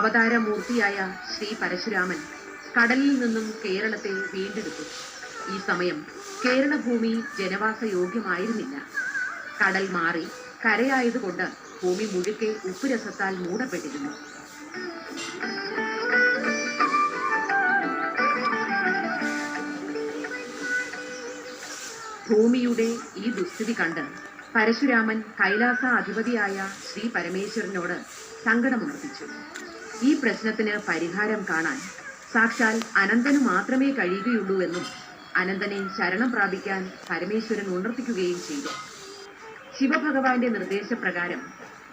അവതാരമൂർത്തിയായ ശ്രീ പരശുരാമൻ കടലിൽ നിന്നും കേരളത്തെ വീണ്ടെടുത്തു. ഈ സമയം കേരളഭൂമി ജനവാസ യോഗ്യമായിരുന്നില്ല കടൽ മാറി കരയായതുകൊണ്ട് ഭൂമി മുഴുക്കെ ഉപ്പുരസത്താൽ മൂടപ്പെട്ടിരുന്നു. ഭൂമിയുടെ ഈ ദുസ്ഥിതി കണ്ട് പരശുരാമൻ കൈലാസ അധിപതിയായ ശ്രീ പരമേശ്വരനോട് സങ്കടമുണർത്തിച്ചു ഈ പ്രശ്നത്തിന് പരിഹാരം കാണാൻ സാക്ഷാൽ അനന്തന് മാത്രമേ കഴിയുകയുള്ളൂ എന്നും അനന്തനെ ശരണം പ്രാപിക്കാൻ പരമേശ്വരൻ ഉണർത്തിക്കുകയും ചെയ്തു. ശിവഭഗവാന്റെ നിർദ്ദേശപ്രകാരം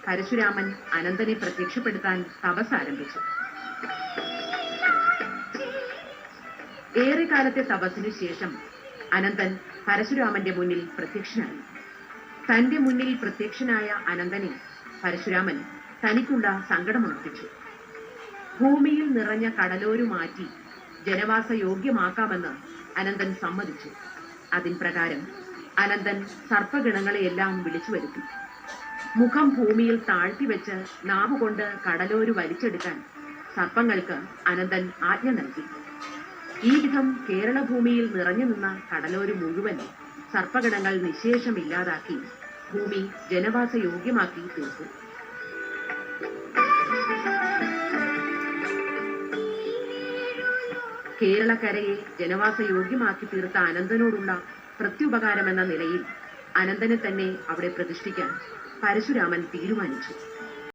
പരശുരാമൻ അനന്തനെ പ്രത്യക്ഷപ്പെടുത്താൻ തപസ് ആരംഭിച്ചു. ഏറെക്കാലത്തെ തപസ്സിനു ശേഷം അനന്തൻ പരശുരാമന്റെ മുന്നിൽ പ്രത്യക്ഷനായി. തന്റെ മുന്നിൽ പ്രത്യക്ഷനായ അനന്തനെ പരശുരാമൻ തനിക്കുള്ള സങ്കടമുണർത്തിച്ചു. ഭൂമിയിൽ നിറഞ്ഞ കടലോരു മാറ്റി ജനവാസ യോഗ്യമാക്കാമെന്ന് അനന്തൻ സമ്മതിച്ചു. അതിൻ പ്രകാരം അനന്തൻ സർപ്പഗണങ്ങളെയെല്ലാം വിളിച്ചു വരുത്തി. മുഖം ഭൂമിയിൽ താഴ്ത്തിവെച്ച് നാവുകൊണ്ട് കടലോരു വലിച്ചെടുക്കാൻ സർപ്പങ്ങൾക്ക് അനന്തൻ ആജ്ഞ നൽകി. ഈ വിധം കേരള ഭൂമിയിൽ നിറഞ്ഞു നിന്ന കടലോരു മുഴുവൻ സർപ്പഗണങ്ങൾ നിശേഷം ഇല്ലാതാക്കി ഭൂമി ജനവാസ യോഗ്യമാക്കി തീർത്തു. കേരളക്കരയെ ജനവാസ യോഗ്യമാക്കി തീർത്ത അനന്തനോടുള്ള പ്രത്യുപകാരമെന്ന നിലയിൽ അനന്തനെ തന്നെ അവിടെ പ്രതിഷ്ഠിക്കാൻ പരശുരാമൻ തീരുമാനിച്ചു.